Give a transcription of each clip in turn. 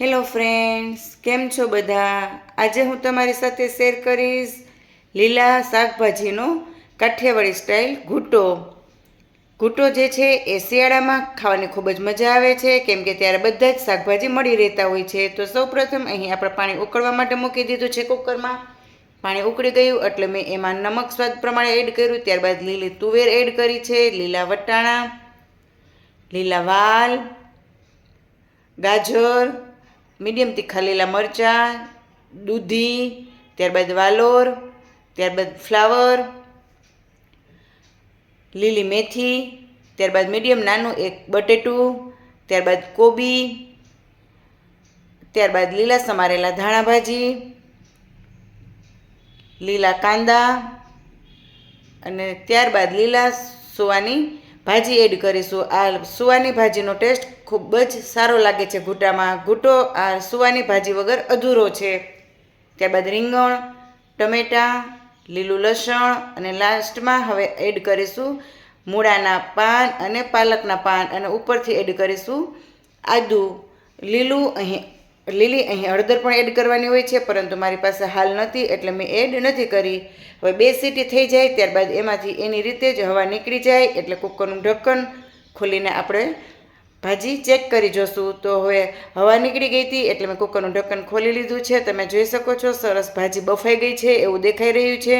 Hello friends કેમ છો બધા? આજે હું તમારી સાથે શેર કરીશ લીલા શાકભાજીનો કાઠિયાવાડી સ્ટાઇલ ઘૂંટો. ઘૂંટો જે છે એ શિયાળામાં ખાવાની ખૂબ જ મજા આવે છે. કેમ કે ત્યારે બધા જ શાકભાજી મળી રહેતા હોય છે. તો સૌપ્રથમ અહીં આપણે પાણી ઉકળવા માટે મૂકી દીધું છે કુકરમાં. પાણી ઉકળી ગયું એટલે મેં એમાં નમક સ્વાદ પ્રમાણે એડ કર્યું. ત્યારબાદ લીલી તુવેર એડ કરી છે, લીલા વટાણા, લીલા વાલ, ગાજર મીડિયમ તીખા લીલા મરચાં, દૂધી, ત્યારબાદ વાલોર, ત્યારબાદ ફ્લાવર, લીલી મેથી, ત્યારબાદ મીડિયમ નાનું એક બટેટું, ત્યારબાદ કોબી, ત્યારબાદ લીલા સમારેલા ધાણા ભાજી, લીલા કાંદા અને ત્યારબાદ લીલા સુવાની ભાજી એડ કરીશું. આ સુવાની ભાજીનો ટેસ્ટ ખૂબ જ સારો લાગે છે ઘૂંટામાં. ઘૂંટો આ સુવાની ભાજી વગર અધૂરો છે. ત્યારબાદ રીંગણ, ટમેટાં, લીલું લસણ અને લાસ્ટમાં હવે એડ કરીશું મૂળાના પાન અને પાલકના પાન અને ઉપરથી એડ કરીશું આદુ. લીલું અહીં, લીલી અહીં હળદર પણ એડ કરવાની હોય છે, પરંતુ મારી પાસે હાલ નથી, એટલે મેં એડ નથી કરી. હવે બે સીટી થઈ જાય, ત્યારબાદ એમાંથી એની રીતે જ હવા નીકળી જાય, એટલે કુકરનું ઢક્કન ખોલીને આપણે ભાજી ચેક કરી જોશું. તો હવે હવા નીકળી ગઈ હતી એટલે મેં કુકરનું ઢક્કન ખોલી લીધું છે. તમે જોઈ શકો છો, સરસ ભાજી બફાઈ ગઈ છે એવું દેખાઈ રહ્યું છે.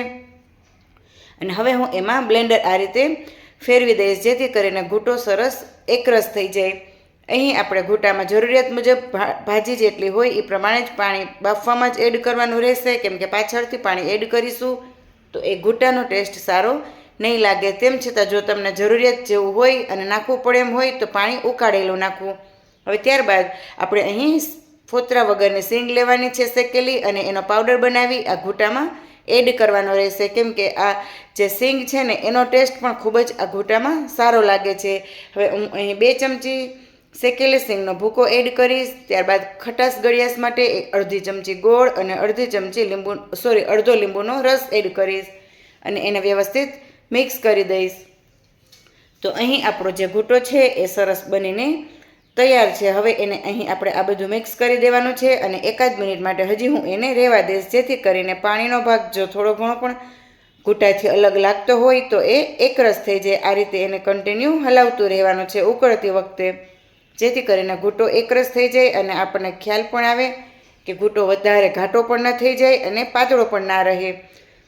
અને હવે હું એમાં બ્લેન્ડર આ રીતે ફેરવી દઈશ, જેથી કરીને ઘૂંટો સરસ એકરસ થઈ જાય. અહીં આપણે ઘૂંટામાં જરૂરિયાત મુજબ ભાજી જેટલી હોય એ પ્રમાણે જ પાણી બાફવામાં જ એડ કરવાનું રહેશે. કેમ કે પાછળથી પાણી એડ કરીશું તો એ ઘૂંટાનો ટેસ્ટ સારો નહીં લાગે તેમ છતાં જો તમને જરૂરિયાત જેવું હોય અને નાખવું પડે એમ હોય તો પાણી ઉકાળેલું નાખવું. હવે ત્યારબાદ આપણે અહીં ફોતરા વગરની સીંગ લેવાની છે શેકેલી અને એનો પાવડર બનાવી આ ઘૂંટામાં એડ કરવાનો રહેશે. કેમ કે આ જે સીંગ છે ને, એનો ટેસ્ટ પણ ખૂબ જ આ ઘૂંટામાં સારો લાગે છે. હવે હું અહીં બે ચમચી શેકેલી સિંગનો ભૂકો એડ કરીશ. ત્યારબાદ ખટાશ ગળિયાશ માટે એક અડધી ચમચી ગોળ અને અડધી ચમચી લીંબુ, સોરી, અડધો લીંબુનો રસ એડ કરીશ. અને એને વ્યવસ્થિત મિક્સ કરી દઈશ. તો અહીં આપણો જે ઘૂંટો છે એ સરસ બનીને તૈયાર છે. હવે એને અહીં આપણે આ બધું મિક્સ કરી દેવાનું છે અને એકાદ મિનિટ માટે હજી હું એને રહેવા દઈશ, જેથી કરીને પાણીનો ભાગ જો થોડો ઘણો પણ ઘૂંટાથી અલગ લાગતો હોય તો એ એકરસ થઈ જાય. આ રીતે એને કન્ટિન્યુ હલાવતું રહેવાનું છે ઉકળતી વખતે, જેથી કરીને ઘૂંટો એકરસ થઈ જાય અને આપણને ખ્યાલ પણ આવે કે ઘૂંટો વધારે ઘાટો પણ ન થઈ જાય અને પાતળો પણ ના રહે.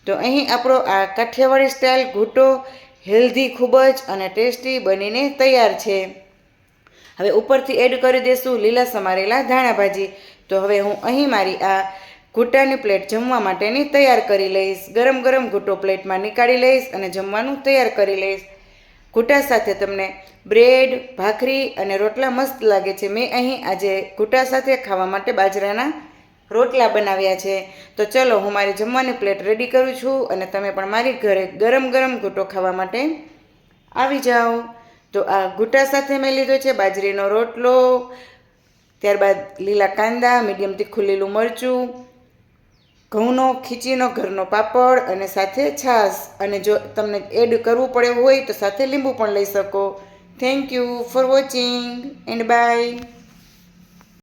તો અહીં આપણો આ કાઠિયાવાડી સ્ટાઇલ ઘૂંટો હેલ્ધી ખૂબ જ અને ટેસ્ટી બનીને તૈયાર છે. હવે ઉપરથી એડ કરી દઈશું લીલા સમારેલા ધાણા ભાજી. તો હવે હું અહીં મારી આ ઘૂંટાની પ્લેટ જમવા માટેની તૈયાર કરી લઈશ. ગરમ ગરમ ઘૂંટો પ્લેટમાં નીકાળી લઈશ અને જમવાનું તૈયાર કરી લઈશ. ઘૂંટા સાથે તમને બ્રેડ ભાખરી અને રોટલા મસ્ત લાગે છે. મેં અહીં આજે ઘૂંટા સાથે ખાવા માટે બાજરાના રોટલા બનાવ્યા છે. તો ચલો, હું મારી જમવાની પ્લેટ રેડી કરું છું અને તમે પણ મારી ઘરે ગરમ ગરમ ઘૂંટો ખાવા માટે આવી જાઓ. તો આ ઘૂંટા સાથે મેં લીધો છે બાજરીનો રોટલો, ત્યારબાદ લીલા કાંદા, મીડિયમ તીખું લીલું મરચું, ઘઉંનો, ખીચીનો, ઘરનો પાપડ અને સાથે છાશ. અને જો તમને એડ કરવું પડે હોય તો સાથે લીંબુ પણ લઈ શકો. Thank you for watching and bye